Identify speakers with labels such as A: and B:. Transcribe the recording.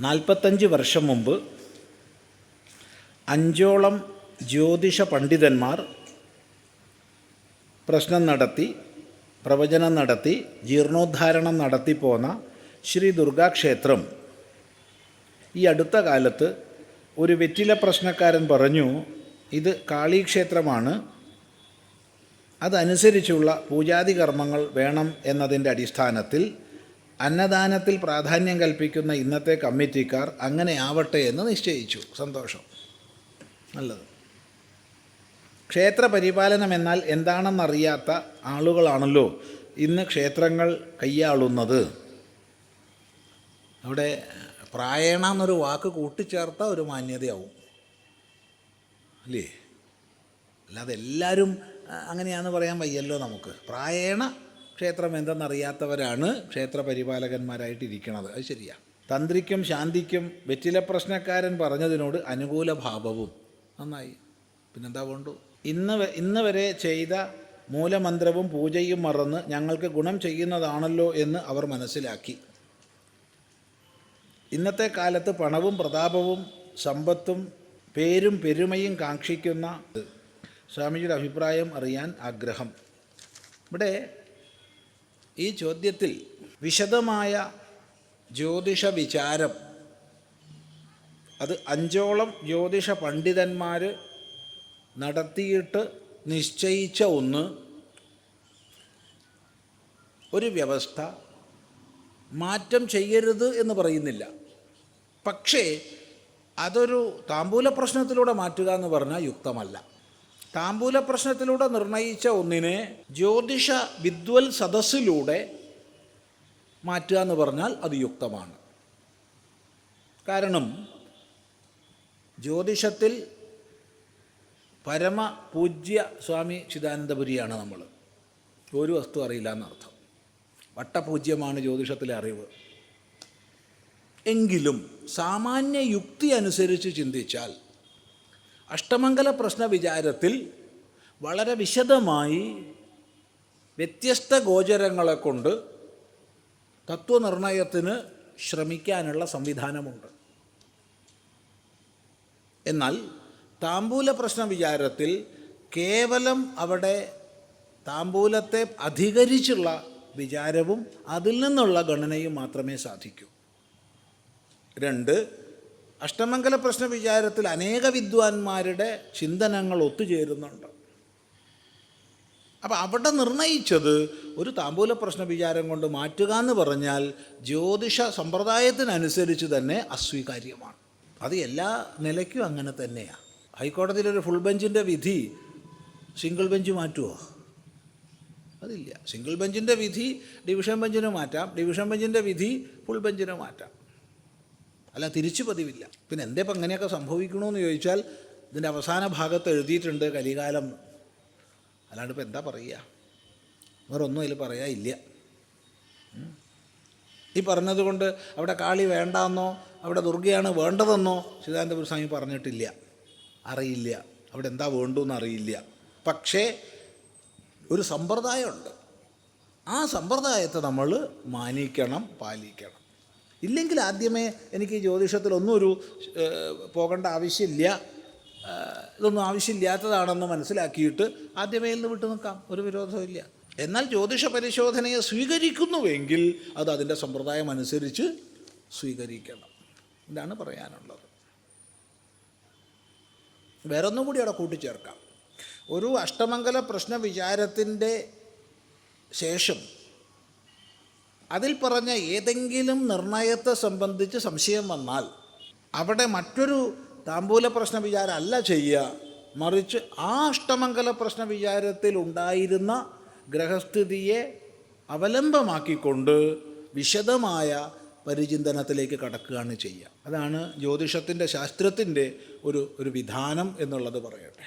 A: നാൽപ്പത്തഞ്ച് വർഷം മുമ്പ് അഞ്ചോളം ജ്യോതിഷ പണ്ഡിതന്മാർ പ്രശ്നം നടത്തി പ്രവചനം നടത്തി ജീർണോദ്ധാരണം നടത്തി പോന്ന ശ്രീ ദുർഗാക്ഷേത്രം ഈ അടുത്ത കാലത്ത് ഒരു വെറ്റില പ്രശ്നക്കാരൻ പറഞ്ഞു ഇത് കാളീക്ഷേത്രമാണ്. അതനുസരിച്ചുള്ള പൂജാതി കർമ്മങ്ങൾ വേണം എന്നതിന്റെ അടിസ്ഥാനത്തിൽ അന്നദാനത്തിൽ പ്രാധാന്യം കൽപ്പിക്കുന്ന ഇന്നത്തെ കമ്മിറ്റിക്കാർ അങ്ങനെ ആവട്ടെ എന്ന് നിശ്ചയിച്ചു. സന്തോഷം. നല്ലത്. ക്ഷേത്ര പരിപാലനം എന്നാൽ എന്താണെന്നറിയാത്ത ആളുകളാണല്ലോ ഇന്ന് ക്ഷേത്രങ്ങൾ കൈയാളുന്നത്. അവിടെ പ്രായണ എന്നൊരു വാക്ക് കൂട്ടിച്ചേർത്ത ഒരു മാന്യതയാവും. അല്ലേ? അല്ലാതെ എല്ലാവരും അങ്ങനെയാണെന്ന് പറയാൻ വയ്യല്ലോ നമുക്ക്. പ്രായേണ ക്ഷേത്രം എന്തെന്നറിയാത്തവരാണ് ക്ഷേത്ര പരിപാലകന്മാരായിട്ടിരിക്കുന്നത് അത് ശരിയാ. തന്ത്രിക്കും ശാന്തിക്കും വെറ്റില പ്രശ്നക്കാരൻ പറഞ്ഞതിനോട് അനുകൂല ഭാവവും. നന്നായി. പിന്നെന്താ വേണ്ടു? ഇന്ന് ഇന്ന് വരെ ചെയ്ത മൂലമന്ത്രവും പൂജയും മറന്ന് ഞങ്ങൾക്ക് ഗുണം ചെയ്യുന്നതാണല്ലോ എന്ന് അവർ മനസ്സിലാക്കി. ഇന്നത്തെ കാലത്ത് പണവും പ്രതാപവും സമ്പത്തും പേരും പെരുമയും കാക്ഷിക്കുന്ന സ്വാമിജിയുടെ അഭിപ്രായം അറിയാൻ ആഗ്രഹം. ഇവിടെ ഈ ചോദ്യത്തിൽ വിശദമായ ജ്യോതിഷ വിചാരം. അത് അഞ്ചോളം ജ്യോതിഷ പണ്ഡിതന്മാർ നടത്തിയിട്ട് നിശ്ചയിച്ച ഒന്ന്. ഒരു വ്യവസ്ഥ. മാറ്റം ചെയ്യരുത് എന്ന് പറയുന്നില്ല. പക്ഷേ അതൊരു താമ്പൂല പ്രശ്നത്തിലൂടെ മാറ്റുക എന്ന് പറഞ്ഞാൽ യുക്തമല്ല. താമ്പൂല പ്രശ്നത്തിലൂടെ നിർണയിച്ച ഒന്നിനെ ജ്യോതിഷ വിദ്വൽ സദസ്സിലൂടെ മാറ്റുക എന്ന് പറഞ്ഞാൽ അത് യുക്തമാണ്. കാരണം ജ്യോതിഷത്തിൽ പരമ പൂജ്യ സ്വാമി ചിദാനന്ദപുരിയാണ് നമ്മൾ ഒരു വസ്തു അറിയില്ല എന്നർത്ഥം വട്ടപൂജ്യമാണ് ജ്യോതിഷത്തിലെ അറിവ്. എങ്കിലും സാമാന്യ യുക്തി അനുസരിച്ച് ചിന്തിച്ചാൽ അഷ്ടമംഗല പ്രശ്ന വിചാരത്തിൽ വളരെ വിശദമായി വ്യത്യസ്ത ഗോചരങ്ങളെ കൊണ്ട് തത്വനിർണയത്തിന് ശ്രമിക്കാനുള്ള സംവിധാനമുണ്ട്. എന്നാൽ താമ്പൂല പ്രശ്ന വിചാരത്തിൽ കേവലം അവിടെ താമ്പൂലത്തെ അധികരിച്ചുള്ള വിചാരവും അതിൽ നിന്നുള്ള ഗണനയും മാത്രമേ സാധിക്കൂ. രണ്ട് അഷ്ടമംഗല പ്രശ്ന വിചാരത്തിൽ അനേക വിദ്വാൻമാരുടെ ചിന്തനങ്ങൾ ഒത്തുചേരുന്നുണ്ട്. അപ്പം അവിടെ നിർണയിച്ചത് ഒരു താമ്പൂല പ്രശ്ന വിചാരം കൊണ്ട് മാറ്റുക എന്ന് പറഞ്ഞാൽ ജ്യോതിഷ സമ്പ്രദായത്തിനനുസരിച്ച് തന്നെ അസ്വീകാര്യമാണ്. അത് എല്ലാ നിലയ്ക്കും അങ്ങനെ തന്നെയാണ് ഹൈക്കോടതിയിലൊരു ഫുൾ ബെഞ്ചിന്റെ വിധി സിംഗിൾ ബെഞ്ച് മാറ്റുമോ അതില്ല. സിംഗിൾ ബെഞ്ചിന്റെ വിധി ഡിവിഷൻ ബെഞ്ചിന് മാറ്റാം ഡിവിഷൻ ബെഞ്ചിന്റെ വിധി ഫുൾ ബെഞ്ചിന് മാറ്റാം. അല്ല തിരിച്ചു പതിവില്ല. പിന്നെ എന്തേ ഇപ്പം അങ്ങനെയൊക്കെ സംഭവിക്കണമെന്ന് ചോദിച്ചാൽ ഇതിന്റെ അവസാന ഭാഗത്ത് എഴുതിയിട്ടുണ്ട് കലികാലം. അല്ലാണ്ട് ഇപ്പം എന്താ പറയുക വേറെ ഒന്നും അതിൽ പറയാ ഇല്ല. ഈ പറഞ്ഞതുകൊണ്ട് അവിടെ കാളി വേണ്ടാന്നോ അവിടെ ദുർഗയാണ് വേണ്ടതെന്നോ ചിദാനന്ദപുര സ്വാമി പറഞ്ഞിട്ടില്ല. അറിയില്ല. അവിടെ എന്താ വേണ്ടു അറിയില്ല. പക്ഷേ ഒരു സമ്പ്രദായമുണ്ട്. ആ സമ്പ്രദായത്തെ നമ്മൾ മാനിക്കണം പാലിക്കണം. ഇല്ലെങ്കിൽ ആദ്യമേ എനിക്ക് ജ്യോതിഷത്തിലൊന്നും ഒരു പോകേണ്ട ആവശ്യമില്ല. ഇതൊന്നും ആവശ്യമില്ലാത്തതാണെന്ന് മനസ്സിലാക്കിയിട്ട് ആദ്യമേ നിന്ന് വിട്ടു നിൽക്കാം. ഒരു വിരോധമില്ല എന്നാൽ ജ്യോതിഷ പരിശോധനയെ സ്വീകരിക്കുന്നുവെങ്കിൽ അത് അതിന്റെ സമ്പ്രദായം അനുസരിച്ച് സ്വീകരിക്കണം. ഇതാണ് പറയാനുള്ളത്. വേറൊന്നും കൂടി അവിടെ കൂട്ടിച്ചേർക്കാം. ഒരു അഷ്ടമംഗല പ്രശ്ന വിചാരത്തിന്റെ ശേഷം അതിൽ പറഞ്ഞ ഏതെങ്കിലും നിർണയത്തെ സംബന്ധിച്ച് സംശയം വന്നാൽ അവിടെ മറ്റൊരു താമ്പൂല പ്രശ്ന വിചാരം അല്ല ചെയ്യുക. മറിച്ച് ആ അഷ്ടമംഗല പ്രശ്ന വിചാരത്തിൽ ഉണ്ടായിരുന്ന ഗ്രഹസ്ഥിതിയെ അവലംബമാക്കിക്കൊണ്ട് വിശദമായ പരിചിന്തനത്തിലേക്ക് കടക്കുകയാണ് ചെയ്യുക. അതാണ് ജ്യോതിഷത്തിന്റെ ശാസ്ത്രത്തിന്റെ ഒരു ഒരു വിധാനം എന്നുള്ളത് പറയട്ടെ.